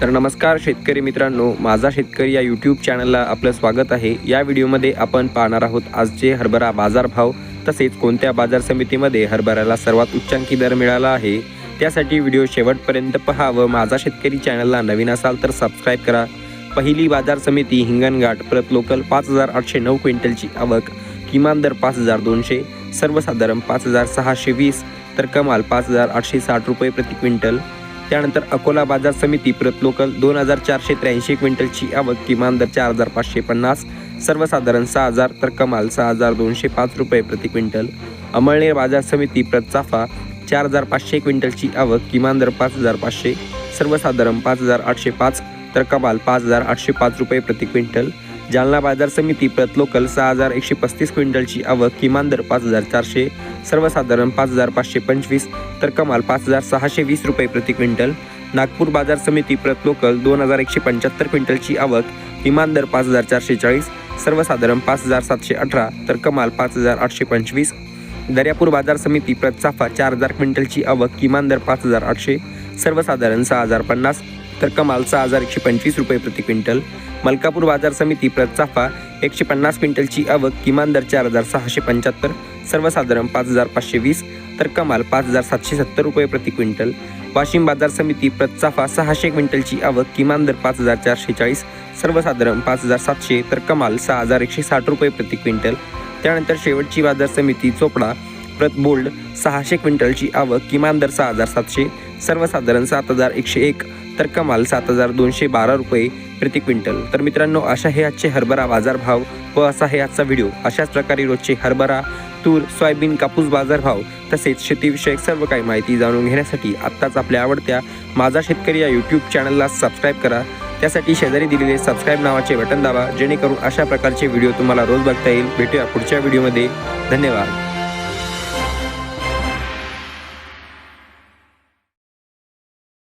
तर नमस्कार शेतकरी मित्रांनो माझा शेतकरी या यूट्यूब चॅनलला आपलं स्वागत आहे. या व्हिडिओमध्ये आपण पाहणार आहोत आजचे हरभरा बाजारभाव तसेच कोणत्या बाजार समितीमध्ये हरभऱ्याला सर्वात उच्चांकी दर मिळाला आहे त्यासाठी व्हिडिओ शेवटपर्यंत पहा व माझा शेतकरी चॅनलला नवीन असाल तर सबस्क्राईब करा. पहिली बाजार समिती हिंगणघाट प्रत लोकल पाच हजार आठशे नऊ क्विंटलची आवक किमान दर पाच हजार दोनशे सर्वसाधारण पाच हजार सहाशे वीस तर कमाल पाच हजार आठशे साठ रुपये प्रति क्विंटल. त्यानंतर अकोला बाजार समिती प्रत लोकल दोन हजार चारशे त्र्याऐंशी क्विंटलची आवक किमान दर चार हजार पाचशे पन्नास सर्वसाधारण सहा हजार तर कमाल सहा हजार दोनशे पाच रुपये प्रति क्विंटल. अमळनेर बाजार समिती प्रत चाफा चार हजार पाचशे क्विंटलची आवक किमान दर पाच हजार पाचशे सर्वसाधारण पाच हजार आठशे पाच तर कमाल पाच हजार आठशे पाच रुपये प्रति क्विंटल. जालना बाजार समिती प्रत लोकल सहा हजार एकशे पस्तीस क्विंटलची आवक किमान दर पाच हजार चारशे सर्वसाधारण पाच हजार पाचशे पंचवीस तर कमाल पाच हजार सहाशे वीस रुपये प्रति क्विंटल. नागपूर बाजार समिती प्रत लोकल दोन हजार एकशे पंच्याहत्तर क्विंटलची आवक किमान दर पाच हजार चारशे चाळीस सर्वसाधारण पाच हजार सातशे अठरा तर कमाल पाच हजार आठशे पंचवीस. दर्यापूर बाजार समिती प्रत चाफा चार हजार क्विंटलची आवक किमान दर पाच हजार आठशे सर्वसाधारण सहा हजार पन्नास तर कमाल सहा हजार एकशे पंचवीस रुपये प्रति क्विंटल. मलकापूर बाजार समिती प्रतचाफा एकशे पन्नास क्विंटलची आवक किमान दर चार हजार सहाशे पंच्याहत्तर सर्वसाधारण पाच हजार पाचशे वीस तर कमाल पाच हजार सातशे सत्तर रुपये प्रति क्विंटल. वाशिम बाजार समिती प्रतचाफा सहाशे क्विंटलची आवक किमान दर पाच हजार चारशे चाळीस सर्वसाधारण पाच हजार सातशे तर कमाल सहा हजार एकशे साठ रुपये प्रति क्विंटल. त्यानंतर शेवटची बाजार समिती चोपडा प्रत बोल्ड सहाशे क्विंटलची आवक किमान दर सहा हजार सातशे सर्वसाधारण सात हजार एकशे एक तर कमाल सात हजार दोनशे बारा रुपये प्रति क्विंटल. तर मित्रांनो अशा हे आजचे हरभरा बाजारभाव व असा हे आजचा व्हिडिओ. अशाच प्रकारे रोजचे हरभरा तूर सोयाबीन कापूस बाजारभाव तसेच शेतीविषयक सर्व काही माहिती जाणून घेण्यासाठी आत्ताच आपल्या आवडत्या माझा शेतकरी या यूट्यूब चॅनलला सबस्क्राईब करा. त्यासाठी शेजारी दिलेले सबस्क्राईब नावाचे बटन दाबा जेणेकरून अशा प्रकारचे व्हिडिओ तुम्हाला रोज बघता येईल. भेटूया पुढच्या व्हिडिओमध्ये. धन्यवाद.